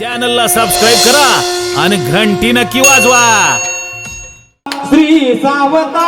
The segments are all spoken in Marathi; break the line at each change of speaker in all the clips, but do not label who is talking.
चॅनलला सबस्क्राईब करा आणि घंटी नक्की वाजवा.
श्री सावता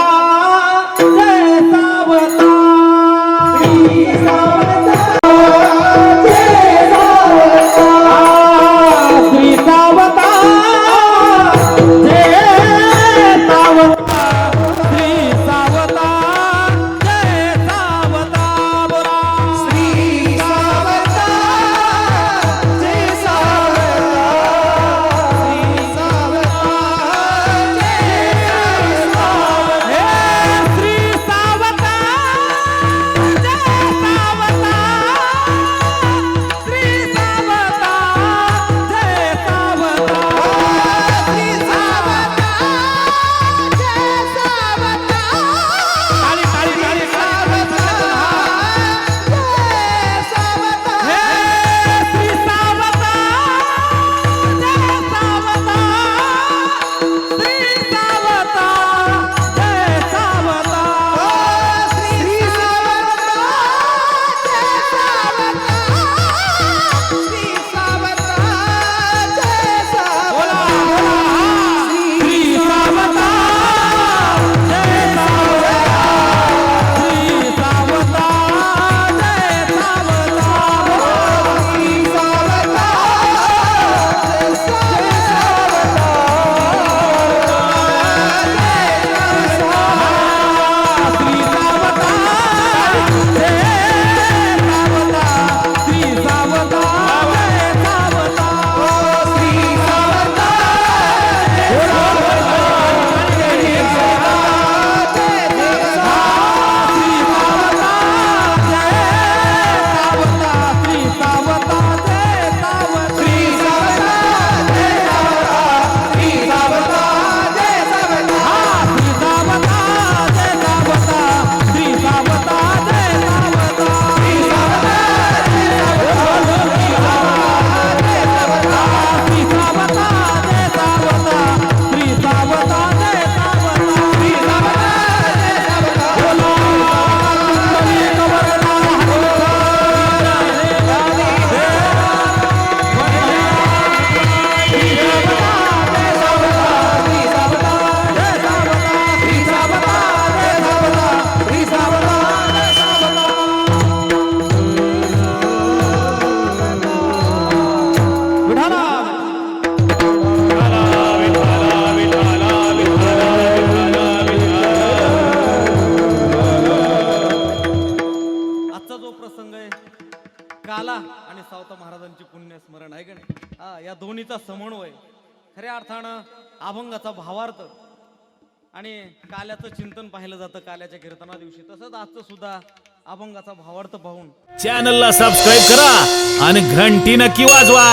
सावता
महाराजांची पुण्यस्मरण आहे का नाही? हा या दोन्हीचा समन्वय. खऱ्या अर्थानं अभंगाचा भावार्थ आणि काल्याचं चिंतन पाहिलं जातं काल्याच्या कीर्तना दिवशी. तसंच आजचं सुद्धा अभंगाचा भावार्थ पाहून.
चॅनलला सबस्क्राईब करा आणि घंटी नक्की वाजवा.